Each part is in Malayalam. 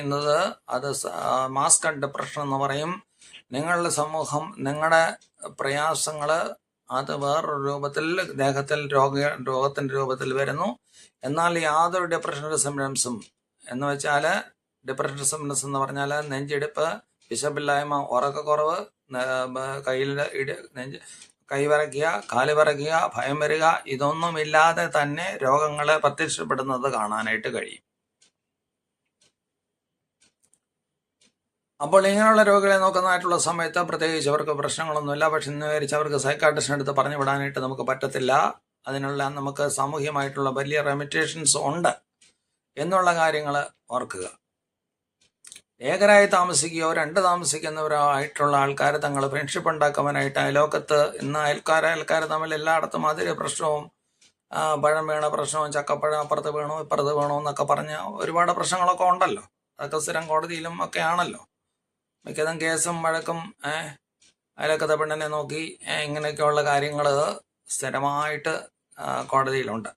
പറയുന്നത് അത് മാസ് ഡിപ്രഷൻ എന്ന് പറയും. നിങ്ങളുടെ സമൂഹം നിങ്ങളുടെ പ്രയാസങ്ങൾ അത് വേറൊരു രൂപത്തിൽ ദേഹത്തിൽ രോഗ രോഗത്തിന്റെ രൂപത്തിൽ വരുന്നു. എന്നാൽ യാതൊരു ഡിപ്രഷന്റെ സിംറ്റംസും എന്ന് വെച്ചാൽ ഡിപ്രഷൻ സിംറ്റംസ് എന്ന് പറഞ്ഞാൽ നെഞ്ചിടിപ്പ് വിശപ്പില്ലായ്മ ഉറക്കക്കുറവ് കയ്യിൽ ഇട നെഞ്ച് കൈ വരയ്ക്കുക കാൽ വരയ്ക്കുക ഭയം വരിക ഇതൊന്നുമില്ലാതെ തന്നെ രോഗങ്ങളെ പ്രത്യക്ഷപ്പെടുന്നത് കാണാനായിട്ട് കഴിയും. അപ്പോൾ ഇങ്ങനെയുള്ള രോഗികളെ നോക്കുന്നതായിട്ടുള്ള സമയത്ത് പ്രത്യേകിച്ച് അവർക്ക് പ്രശ്നങ്ങളൊന്നുമില്ല. പക്ഷെ ഇന്ന് വിചാരിച്ച് അവർക്ക് സൈക്കാട്രിസ്റ്റിന്റെ അടുത്ത് പറഞ്ഞു വിടാനായിട്ട് നമുക്ക് പറ്റത്തില്ല. അതിനുള്ള നമുക്ക് സാമൂഹ്യമായിട്ടുള്ള വലിയ റെമിറ്റേഷൻസ് ഉണ്ട് എന്നുള്ള കാര്യങ്ങൾ ഓർക്കുക. ഏകരായി താമസിക്കുകയോ രണ്ട് താമസിക്കുന്നവരോ ആയിട്ടുള്ള ആൾക്കാർ തങ്ങൾ ഫ്രണ്ട്ഷിപ്പ് ഉണ്ടാക്കുവാനായിട്ട് അയലോക്കത്ത് ഇന്ന് അയൽക്കാർ അയൽക്കാർ തമ്മിൽ എല്ലായിടത്തും അതിര് പ്രശ്നവും പഴം വീണ പ്രശ്നവും ചക്കപ്പഴം അപ്പുറത്ത് വേണോ ഇപ്പുറത്ത് വേണോ എന്നൊക്കെ പറഞ്ഞ് ഒരുപാട് പ്രശ്നങ്ങളൊക്കെ ഉണ്ടല്ലോ. അതൊക്കെ സ്ഥിരം കോടതിയിലും ഒക്കെ ആണല്ലോ. മിക്കതും കേസും വഴക്കും ഏഹ് അയലക്കത്തെ പെണ്ണിനെ നോക്കി ഇങ്ങനെയൊക്കെയുള്ള കാര്യങ്ങൾ സ്ഥിരമായിട്ട് കോടതിയിലുണ്ട്.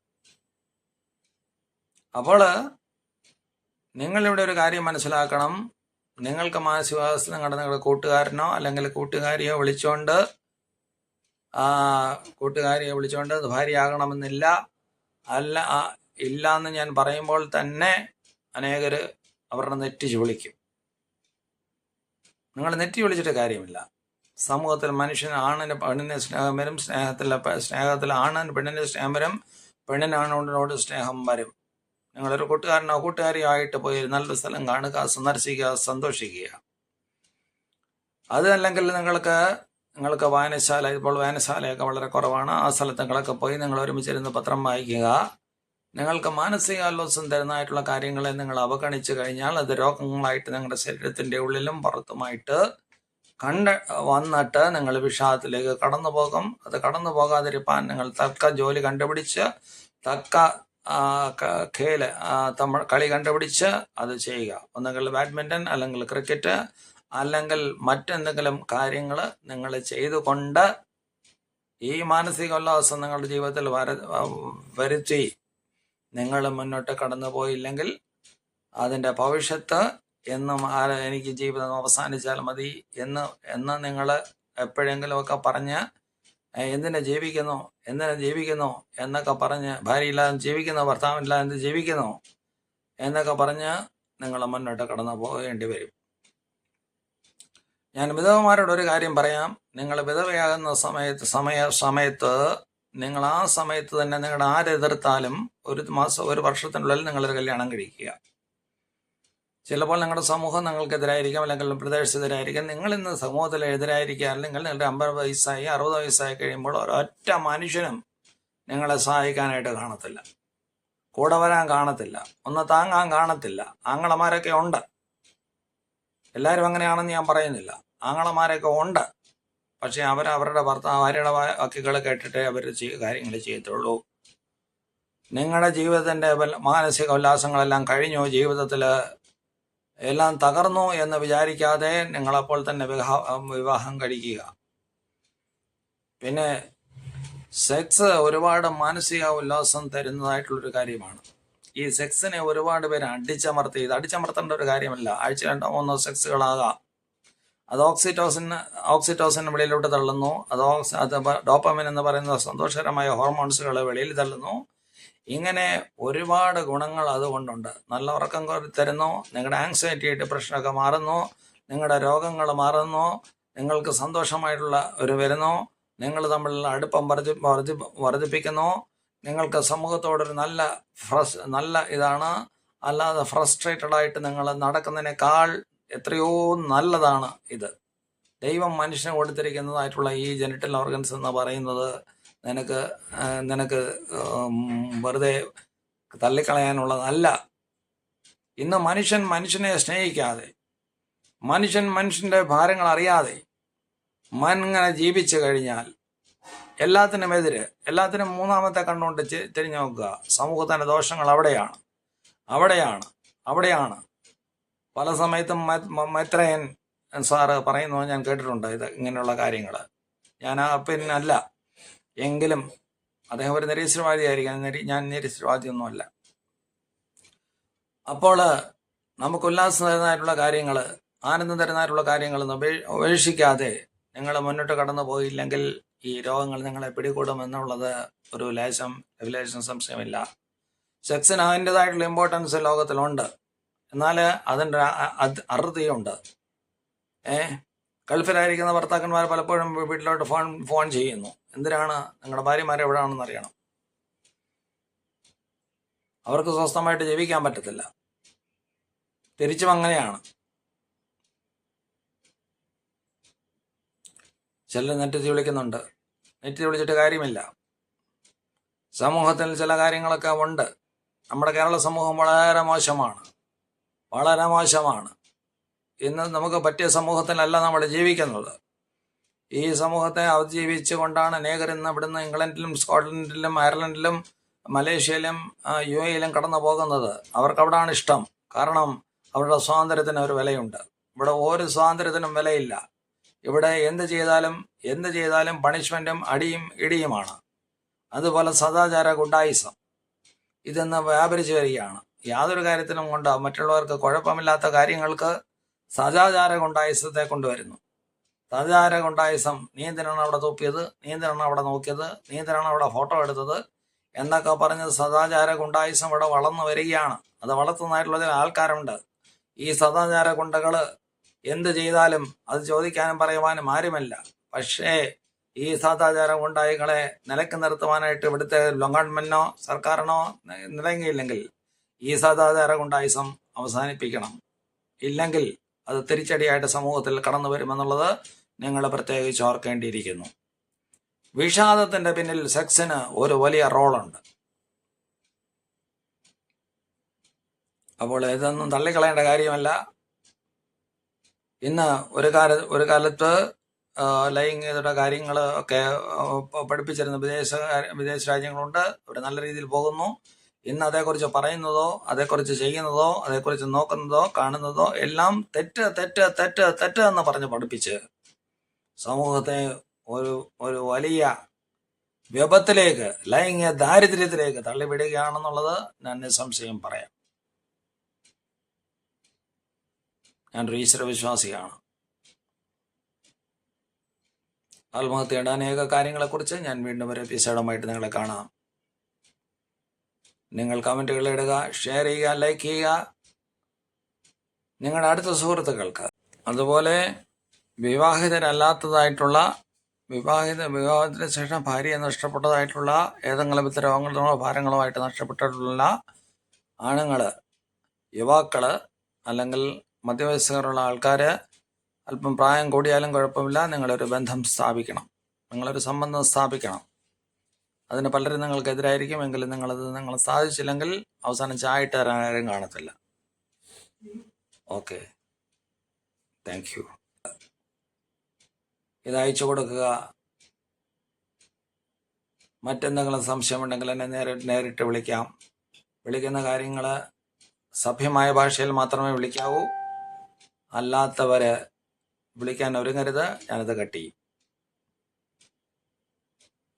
അപ്പോൾ നിങ്ങളിവിടെ ഒരു കാര്യം മനസ്സിലാക്കണം. നിങ്ങൾക്ക് മാനസികാവസ്ഥ നിങ്ങളുടെ നിങ്ങളുടെ കൂട്ടുകാരനോ അല്ലെങ്കിൽ കൂട്ടുകാരിയോ വിളിച്ചുകൊണ്ട് കൂട്ടുകാരിയെ വിളിച്ചുകൊണ്ട് ഭാര്യയാകണമെന്നില്ല. അല്ല ഇല്ല എന്ന് ഞാൻ പറയുമ്പോൾ തന്നെ അനേകർ അവരുടെ നെറ്റി വിളിക്കും. നിങ്ങൾ നെറ്റി വിളിച്ചിട്ട് കാര്യമില്ല. സമൂഹത്തിൽ മനുഷ്യൻ ആണിന് പെണ്ണിന് സ്നേഹം വരും സ്നേഹത്തിൽ സ്നേഹത്തിൽ ആണിന് പെണ്ണിന് സ്നേഹം വരും പെണ്ണിന് ആണിനോട് സ്നേഹം വരും. നിങ്ങളൊരു കൂട്ടുകാരനോ കൂട്ടുകാരിയോ ആയിട്ട് പോയി ഒരു നല്ല സ്ഥലം കാണുക സന്ദർശിക്കുക സന്തോഷിക്കുക. അത് അല്ലെങ്കിൽ നിങ്ങൾക്ക് നിങ്ങൾക്ക് വായനശാല ഇപ്പോൾ വായനശാലയൊക്കെ വളരെ കുറവാണ്. ആ സ്ഥലത്ത് നിങ്ങളൊക്കെ പോയി നിങ്ങൾ ഒരുമിച്ചിരുന്ന് പത്രം വായിക്കുക. നിങ്ങൾക്ക് മാനസികാലോസം തരുന്നതായിട്ടുള്ള കാര്യങ്ങളെ നിങ്ങൾ അവഗണിച്ചു കഴിഞ്ഞാൽ അത് രോഗങ്ങളായിട്ട് നിങ്ങളുടെ ശരീരത്തിന്റെ ഉള്ളിലും പുറത്തുമായിട്ട് കണ്ട വന്നിട്ട് നിങ്ങൾ വിഷാദത്തിലേക്ക് കടന്നു പോകും. അത് കടന്നു പോകാതിരിക്കാൻ നിങ്ങൾ തക്ക ജോലി കണ്ടുപിടിച്ച് തക്ക ഖേൽ തമിഴ് കളി കണ്ടുപിടിച്ച് അത് ചെയ്യുക. ഒന്നുകിൽ ബാഡ്മിന്റൺ അല്ലെങ്കിൽ ക്രിക്കറ്റ് അല്ലെങ്കിൽ മറ്റെന്തെങ്കിലും കാര്യങ്ങൾ നിങ്ങൾ ചെയ്തുകൊണ്ട് ഈ മാനസിക ഉല്ലാസം നിങ്ങളുടെ ജീവിതത്തിൽ വര വരുത്തി നിങ്ങൾ മുന്നോട്ട് കടന്നു പോയില്ലെങ്കിൽ അതിന്റെ ഭവിഷ്യത്ത് എന്നും എനിക്ക് ജീവിതം അവസാനിച്ചാൽ മതി എന്ന് എന്ന് നിങ്ങൾ എപ്പോഴെങ്കിലുമൊക്കെ പറഞ്ഞ് എന്തിനെ ജീവിക്കുന്നു? എന്തിനെ ജീവിക്കുന്നു? എന്നൊക്കെ പറഞ്ഞ് ഭാര്യയില്ലാതെ ജീവിക്കുന്നു ഭർത്താവില്ലാതെ ജീവിക്കുന്നു? എന്നൊക്കെ പറഞ്ഞ് നിങ്ങൾ മുന്നോട്ട് കടന്നു പോകേണ്ടി വരും. ഞാൻ വിധവമാരോട് ഒരു കാര്യം പറയാം. നിങ്ങൾ വിധവയാകുന്ന സമയത്ത് സമയ സമയത്ത് നിങ്ങൾ ആ സമയത്ത് തന്നെ നിങ്ങളുടെ ആരെതിർത്താലും ഒരു മാസം ഒരു വർഷത്തിനുള്ളിൽ നിങ്ങളൊരു കല്യാണം കഴിക്കുക. ചിലപ്പോൾ നിങ്ങളുടെ സമൂഹം നിങ്ങൾക്കെതിരായിരിക്കാം അല്ലെങ്കിൽ പ്രദേശത്തെതിരായിരിക്കാം. നിങ്ങൾ ഇന്ന് സമൂഹത്തിൽ എതിരായിരിക്കുക അല്ലെങ്കിൽ നിങ്ങളുടെ അമ്പത് വയസ്സായി അറുപത് വയസ്സായി കഴിയുമ്പോൾ ഒരൊറ്റ മനുഷ്യനും നിങ്ങളെ സഹായിക്കാനായിട്ട് കാണത്തില്ല. കൂടെ വരാൻ കാണത്തില്ല. ഒന്ന് താങ്ങാൻ കാണത്തില്ല. ആങ്ങളമാരൊക്കെ ഉണ്ട്. എല്ലാവരും അങ്ങനെയാണെന്ന് ഞാൻ പറയുന്നില്ല. ആങ്ങളമാരൊക്കെ ഉണ്ട്. പക്ഷെ അവർ അവരുടെ ഭർത്താവ് ആരുടെ വാക്കുകൾ കേട്ടിട്ടേ അവർ കാര്യങ്ങൾ ചെയ്യത്തുള്ളൂ. നിങ്ങളുടെ ജീവിതത്തിന്റെ മാനസിക ഉല്ലാസങ്ങളെല്ലാം കഴിഞ്ഞു. ജീവിതത്തിൽ എല്ലാം തകർന്നു എന്ന് വിചാരിക്കാതെ നിങ്ങളപ്പോൾ തന്നെ വിവാഹം കഴിക്കുക. പിന്നെ സെക്സ് ഒരുപാട് മാനസിക ഉല്ലാസം തരുന്നതായിട്ടുള്ളൊരു കാര്യമാണ്. ഈ സെക്സിനെ ഒരുപാട് പേര് അടിച്ചമർത്തി ഇത് അടിച്ചമർത്തേണ്ട ഒരു കാര്യമല്ല. ആഴ്ച രണ്ടോ മൂന്നോ സെക്സുകളാകാം. അത് ഓക്സിറ്റോസിൻ ഓക്സിറ്റോസിൻ വെളിയിലോട്ട് തള്ളുന്നു. അത് ഓക്സി അത് ഡോപ്പമിൻ എന്ന് പറയുന്ന സന്തോഷകരമായ ഹോർമോൺസുകൾ വെളിയിൽ തള്ളുന്നു. ഇങ്ങനെ ഒരുപാട് ഗുണങ്ങൾ അതുകൊണ്ടുണ്ട്. നല്ല ഉറക്കം തരുന്നു. നിങ്ങളുടെ ആങ്സൈറ്റി ഡിപ്രഷനൊക്കെ മാറുന്നു. നിങ്ങളുടെ രോഗങ്ങൾ മാറുന്നു. നിങ്ങൾക്ക് സന്തോഷമായിട്ടുള്ള ഒരു വരുന്നു. നിങ്ങൾ തമ്മിലുള്ള അടുപ്പം വർദ്ധി വർദ്ധി വർദ്ധിപ്പിക്കുന്നു നിങ്ങൾക്ക് സമൂഹത്തോടൊരു നല്ല ഫ്രസ് നല്ല ഇതാണ്. അല്ലാതെ ഫ്രസ്ട്രേറ്റഡ് ആയിട്ട് നിങ്ങൾ നടക്കുന്നതിനേക്കാൾ എത്രയോ നല്ലതാണ് ഇത്. ദൈവം മനുഷ്യന് കൊടുത്തിരിക്കുന്നതായിട്ടുള്ള ഈ ജനറ്റൽ ഓർഗൻസ് എന്ന് പറയുന്നത് നിനക്ക് നിനക്ക് വെറുതെ തള്ളിക്കളയാനുള്ളതല്ല ഇന്ന് മനുഷ്യൻ മനുഷ്യനെ സ്നേഹിക്കാതെ മനുഷ്യൻ മനുഷ്യന്റെ ഭാരങ്ങൾ അറിയാതെ മനങ്ങനെ ജീവിച്ചു കഴിഞ്ഞാൽ എല്ലാത്തിനും എതിര് എല്ലാത്തിനും മൂന്നാമത്തെ കണ്ണുകൊണ്ട് തിരിഞ്ഞു നോക്കുക. സമൂഹത്തിന്റെ ദോഷങ്ങൾ അവിടെയാണ്. അവിടെയാണ്. അവിടെയാണ്. പല സമയത്തും മൈത്രയൻ സാറ് പറയുന്നത് ഞാൻ കേട്ടിട്ടുണ്ട് ഇത് ഇങ്ങനെയുള്ള കാര്യങ്ങൾ ഞാൻ ആ പിന്നല്ല എങ്കിലും അദ്ദേഹം ഒരു നിരീശ്വരവാദിയായിരിക്കാം. നിരീ- ഞാൻ നിരീശ്വരവാദിയൊന്നുമല്ല. അപ്പോൾ നമുക്ക് ഉല്ലാസം തരുന്നതായിട്ടുള്ള കാര്യങ്ങൾ ആനന്ദം തരുന്നതായിട്ടുള്ള കാര്യങ്ങൾ ഉപേ- ഉപേക്ഷിക്കാതെ നിങ്ങൾ മുന്നോട്ട് കടന്നു പോയില്ലെങ്കിൽ ഈ രോഗങ്ങൾ നിങ്ങളെ പിടികൂടുമെന്നുള്ളത് ഒരു ലേശം ലേശം സംശയമില്ല. സെക്സിന് അതിന്റെതായിട്ടുള്ള ഇമ്പോർട്ടൻസ് ലോകത്തിലുണ്ട്. എന്നാൽ അതിന്റെ അ- ഉണ്ട് അറുതിയുണ്ട് ഏ? ഗൾഫിലായിരിക്കുന്ന ഭർത്താക്കന്മാർ പലപ്പോഴും വീട്ടിലോട്ട് ഫോൺ ഫോൺ ചെയ്യുന്നു. എന്തിനാണ്? നിങ്ങളുടെ ഭാര്യമാരെ എവിടെയാണെന്ന് അറിയണം. അവർക്ക് സ്വസ്ഥമായിട്ട് ജീവിക്കാൻ പറ്റത്തില്ല. തിരിച്ചും അങ്ങനെയാണ്. ചിലർ നെറ്റ് വിളിക്കുന്നുണ്ട്. നെറ്റ് വിളിച്ചിട്ട് കാര്യമില്ല. സമൂഹത്തിൽ ചില കാര്യങ്ങളൊക്കെ ഉണ്ട്. നമ്മുടെ കേരള സമൂഹം വളരെ മോശമാണ്. വളരെ മോശമാണ്. ഇന്ന് നമുക്ക് പറ്റിയ സമൂഹത്തിലല്ല നമ്മൾ ജീവിക്കുന്നത്. ഈ സമൂഹത്തെ അതിജീവിച്ചു കൊണ്ടാണ് അനേകർ ഇന്ന് ഇവിടുന്ന് ഇംഗ്ലണ്ടിലും സ്കോട്ട്ലൻഡിലും അയർലൻഡിലും മലേഷ്യയിലും യു എയിലും കടന്നു പോകുന്നത്. അവർക്ക് അവിടാണ് ഇഷ്ടം. കാരണം അവരുടെ സ്വാതന്ത്ര്യത്തിന് ഒരു വിലയുണ്ട്. ഇവിടെ ഒരു സ്വാതന്ത്ര്യത്തിനും വിലയില്ല. ഇവിടെ എന്ത് ചെയ്താലും എന്ത് ചെയ്താലും പണിഷ്മെന്റും അടിയും ഇടിയുമാണ്. അതുപോലെ സദാചാര ഗുണ്ടായിസം ഇതെന്ന് വ്യാപരിച്ചു വരികയാണ്. യാതൊരു കാര്യത്തിനും കൊണ്ട് മറ്റുള്ളവർക്ക് കുഴപ്പമില്ലാത്ത കാര്യങ്ങൾക്ക് സദാചാര ഗുണ്ടായിസത്തെ കൊണ്ടുവരുന്നു സദാചാര ഗുണ്ടായിസം നീ അവിടെ തൂപ്പിയത് നീ എന്തിനാണ് അവിടെ നോക്കിയത് നീ എന്തിനാണ് അവിടെ ഫോട്ടോ എടുത്തത് എന്നൊക്കെ പറഞ്ഞ് സദാചാര ഗുണ്ടായിസം ഇവിടെ വളർന്നു വരികയാണ്. അത് വളർത്തുന്നതായിട്ടുള്ള ചില ആൾക്കാരുണ്ട്. ഈ സദാചാര കൊണ്ടകൾ എന്ത് ചെയ്താലും അത് ചോദിക്കാനും പറയുവാനും ആരുമല്ല. പക്ഷേ ഈ സദാചാര ഗുണ്ടായികളെ നിലയ്ക്ക് നിർത്തുവാനായിട്ട് ഇവിടുത്തെ ഗവൺമെന്റിനോ സർക്കാരിനോ നിലങ്ങിയില്ലെങ്കിൽ ഈ സദാചാര ഗുണ്ടായുസം അവസാനിപ്പിക്കണം. ഇല്ലെങ്കിൽ അത് തിരിച്ചടിയായിട്ട് സമൂഹത്തിൽ കടന്നു വരുമെന്നുള്ളത് നിങ്ങൾ പ്രത്യേകിച്ച് ഓർക്കേണ്ടിയിരിക്കുന്നു. വിഷാദത്തിന്റെ പിന്നിൽ സെക്സിന് ഒരു വലിയ റോളുണ്ട്. അപ്പോൾ ഇതൊന്നും തള്ളിക്കളയേണ്ട കാര്യമല്ല. ഇന്ന് ഒരു കാല ഒരു കാലത്ത് ലൈംഗികതയുടെ കാര്യങ്ങൾ ഒക്കെ പഠിപ്പിച്ചിരുന്ന വിദേശ വിദേശ രാജ്യങ്ങളുണ്ട്. അവർ നല്ല രീതിയിൽ പോകുന്നു. ഇന്ന് അതേക്കുറിച്ച് പറയുന്നതോ അതേക്കുറിച്ച് ചെയ്യുന്നതോ അതേക്കുറിച്ച് നോക്കുന്നതോ കാണുന്നതോ എല്ലാം തെറ്റ് തെറ്റ് തെറ്റ് തെറ്റ് എന്ന് പറഞ്ഞ് പഠിപ്പിച്ച് സമൂഹത്തെ ഒരു ഒരു വലിയ വ്യപത്തിലേക്ക് ലൈംഗിക ദാരിദ്ര്യത്തിലേക്ക് തള്ളിവിടുകയാണെന്നുള്ളത് ഞാൻ നിസ്സംശയം പറയാം. ഞാനൊരു ഈശ്വര വിശ്വാസിയാണ് ആത്മഹത്യയുടെ അനേക കാര്യങ്ങളെക്കുറിച്ച് ഞാൻ വീണ്ടും ഒരു എപ്പിസോഡുമായിട്ട് നിങ്ങളെ കാണാം. നിങ്ങൾ കമന്റുകൾ ഇടുക ഷെയർ ചെയ്യുക ലൈക്ക് ചെയ്യുക. നിങ്ങളുടെ അടുത്ത സുഹൃത്തുക്കൾക്ക്. അതുപോലെ വിവാഹിതരല്ലാത്തതായിട്ടുള്ള വിവാഹിത വിവാഹത്തിന് ശേഷം ഭാര്യയെ നഷ്ടപ്പെട്ടതായിട്ടുള്ള ഏതെങ്കിലും ഭാരങ്ങളോ ആയിട്ട് നഷ്ടപ്പെട്ടിട്ടുള്ള ആണുങ്ങൾ യുവാക്കൾ അല്ലെങ്കിൽ മധ്യവയസ്സുകാരുള്ള ആൾക്കാർ അല്പം പ്രായം കൂടിയാലും കുഴപ്പമില്ല നിങ്ങളൊരു ബന്ധം സ്ഥാപിക്കണം. നിങ്ങളൊരു സംബന്ധം സ്ഥാപിക്കണം. അതിന് പലരും നിങ്ങൾക്ക് എതിരായിരിക്കും എങ്കിലും നിങ്ങളത് നിങ്ങൾ സാധിച്ചില്ലെങ്കിൽ അവസാനം തരാൻ ആരും കാണത്തില്ല. ഓക്കെ താങ്ക് യു ഇത് അയച്ചു കൊടുക്കുക. മറ്റെന്തെങ്കിലും സംശയമുണ്ടെങ്കിൽ എന്നെ നേരിട്ട് നേരിട്ട് വിളിക്കാം. വിളിക്കുന്ന കാര്യങ്ങൾ സഭ്യമായ ഭാഷയിൽ മാത്രമേ വിളിക്കാവൂ. അല്ലാത്തവരെ വിളിക്കാൻ ഒരുങ്ങരുത്. ഞാനത് കട്ട് ചെയ്യും.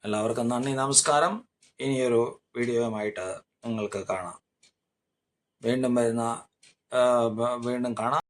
എല്ലാവർക്കും നന്ദി നമസ്കാരം. ഇനിയൊരു വീഡിയോയുമായിട്ട് നിങ്ങൾക്ക് കാണാം. വീണ്ടും വരുന്ന വീണ്ടും കാണാം.